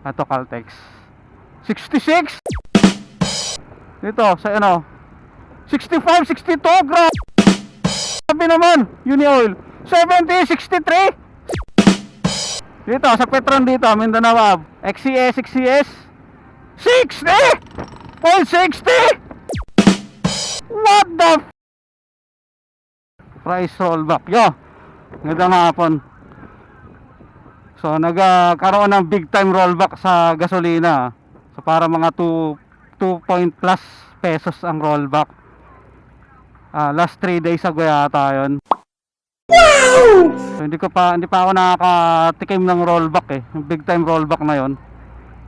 Ito Caltex. 66! Dito, sa ano? 65, 62, grabe! Sabi naman, Uni Oil. 70, 63! Dito, sa Petron dito, Mindanao Ave. XCS, XCS. 60! All 60! What the Price rollback. Yo, ngayong hapon. So, nagkaroon ng big time rollback sa gasolina. So, para mga 2, 2 point plus pesos ang rollback. Ah, last 3 days ago yata yun. So, hindi ko pa hindi pa ako nakakatikim ng rollback eh. Yung big time rollback na yon.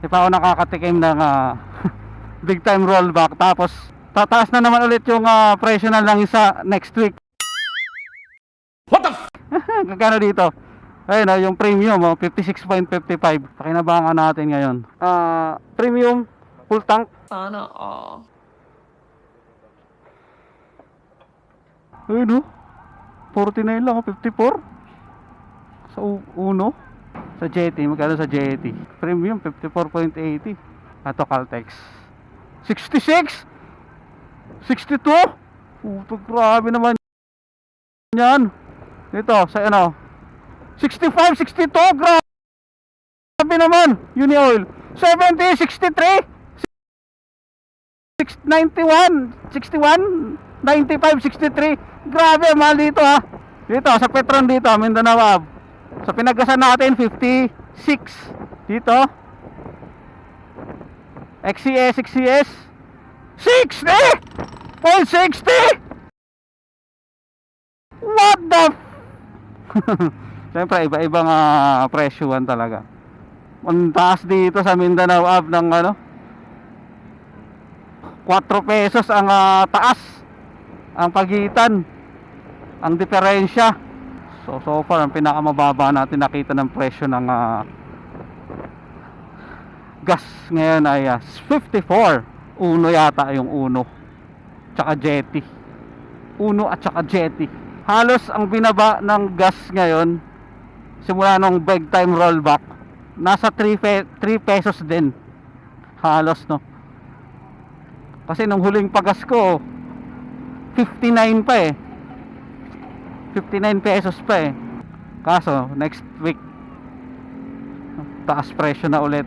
Hindi pa ako nakakatikim ng ah, big time rollback tapos tataas na naman ulit yung ah, presyo na lang isa next week. What the f- Kagano dito? Ayun oh, yung premium oh, 56.55. Pakinabangan natin ngayon. Ah, premium full tank. Sana all. Ayun oh. 49 lang oh, 54. Sa u- uno. Sa jetty, magkano sa jetty? Premium 54.80. Ato Caltex. 66. 62. Puto grabe naman yan. Dito, sa ano? 65, 62, grabe naman, Uni Oil. 70, 63, 6, 91, 61, 95, 63. Grabe, mahal dito ha. Dito, sa Petron dito, Mindanao Ave. Sa pinagasan natin, 56. Dito. XCS, XCS. 60! All 60! What the Siyempre, iba-ibang uh, presyuan talaga. Ang taas dito sa Mindanao Ave ng ano, 4 pesos ang ah, taas ang pagitan. Ang diferensya. So so far ang pinakamababa natin nakita ng presyo ng ah, gas ngayon ay ah, 54 uno yata yung uno tsaka jetty. Uno at tsaka jetty. Halos ang binaba ng gas ngayon simula nung big time rollback nasa 3, pe- 3 pesos din. Halos no? Kasi nung huling pagas ko 59 pa eh. 59 pesos pa eh. Kaso next week taas presyo na ulit.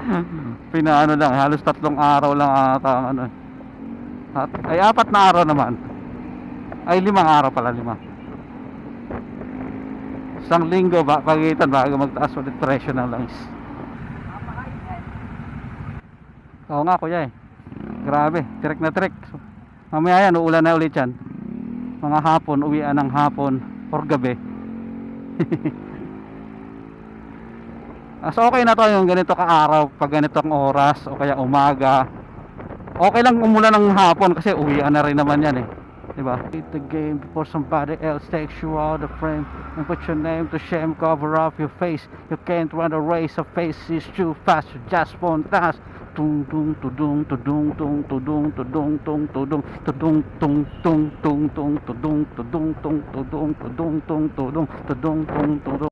Pinaano lang halos tatlong araw lang ata ano. At, ay apat na araw naman. Ay limang araw pala lima isang linggo ba pagitan bago magtaas ulit presyo ng langis. Oo nga kuya eh. Grabe trek na trek mamaya yan uulan na ulit yan. Mga hapon uwian ng hapon or gabi. As okay na to yung ganito ka-araw pag ganitong oras o kaya umaga. Okay lang umulan ng hapon kasi uwian na rin naman yan eh. Diba? Hit the game before somebody else takes you out of frame and put your name to shame, cover up your face. You can't run a race, a face is too fast, you just won't last. Dung dung to dung to dung dung to dung to dung dung to dung to dung dung dung dung dung to dung to dung dung to dung to dung dung to dung to dung dung to dung.